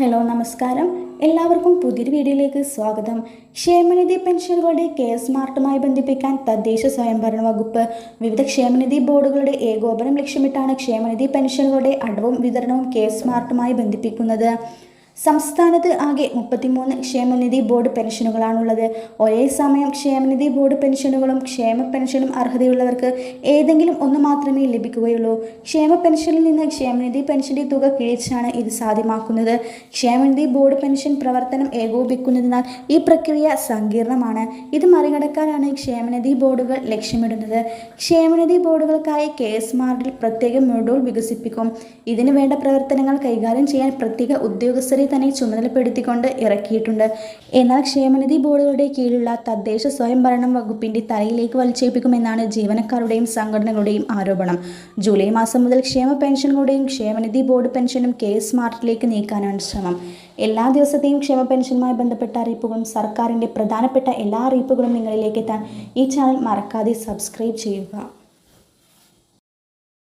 Hello നമസ്കാരം. എല്ലാവർക്കും പുതിയൊരു വീഡിയോയിലേക്ക് സ്വാഗതം. ക്ഷേമനിധി പെൻഷനുകളുടെ കെ സ്മാർട്ടുമായി ബന്ധിപ്പിക്കാൻ തദ്ദേശ സ്വയംഭരണ വകുപ്പ് വിവിധ ക്ഷേമനിധി ബോർഡുകളുടെ ഏകോപനം ലക്ഷ്യമിട്ടാണ് ക്ഷേമനിധി പെൻഷനുകളുടെ അടവും വിതരണവും കെ സ്മാർട്ടുമായി ബന്ധിപ്പിക്കുന്നത്. സംസ്ഥാനത്ത് ആകെ മുപ്പത്തിമൂന്ന് ക്ഷേമനിധി ബോർഡ് പെൻഷനുകളാണുള്ളത്. ഒരേ സമയം ക്ഷേമനിധി ബോർഡ് പെൻഷനുകളും ക്ഷേമ പെൻഷനും അർഹതയുള്ളവർക്ക് ഏതെങ്കിലും ഒന്ന് മാത്രമേ ലഭിക്കുകയുള്ളൂ. ക്ഷേമ പെൻഷനിൽ നിന്ന് ക്ഷേമനിധി പെൻഷന്റെ തുക കിഴിച്ചാണ് ഇത് സാധ്യമാക്കുന്നത്. ക്ഷേമനിധി ബോർഡ് പെൻഷൻ പ്രവർത്തനം ഏകോപിക്കുന്നതിനാൽ ഈ പ്രക്രിയ സങ്കീർണമാണ്. ഇത് മറികടക്കാനാണ് ക്ഷേമനിധി ബോർഡുകൾ ലക്ഷ്യമിടുന്നത്. ക്ഷേമനിധി ബോർഡുകൾക്കായി കെ എസ് മാർഡിൽ പ്രത്യേക മൊഡ്യൂൾ വികസിപ്പിക്കും. ഇതിനു വേണ്ട പ്രവർത്തനങ്ങൾ കൈകാര്യം ചെയ്യാൻ പ്രത്യേക ഉദ്യോഗസ്ഥരെ തന്നെ ചുമതലപ്പെടുത്തിക്കൊണ്ട് ഇറക്കിയിട്ടുണ്ട്. എന്നാൽ ക്ഷേമനിധി ബോർഡുകളുടെ കീഴിലുള്ള തദ്ദേശ സ്വയംഭരണം വകുപ്പിന്റെ തലയിലേക്ക് വലിച്ചേൽപ്പിക്കുമെന്നാണ് ജീവനക്കാരുടെയും സംഘടനകളുടെയും ആരോപണം. ജൂലൈ മാസം മുതൽ ക്ഷേമ പെൻഷനുകളുടെയും ക്ഷേമനിധി ബോർഡ് പെൻഷനും കെ സ്മാർട്ടിലേക്ക് നീക്കാനാണ് ശ്രമം. എല്ലാ ദിവസത്തെയും ക്ഷേമ പെൻഷനുമായി ബന്ധപ്പെട്ട അറിയിപ്പുകളും സർക്കാരിന്റെ പ്രധാനപ്പെട്ട എല്ലാ അറിയിപ്പുകളും നിങ്ങളിലേക്ക് എത്താൻ ഈ ചാനൽ മറക്കാതെ സബ്സ്ക്രൈബ് ചെയ്യുക.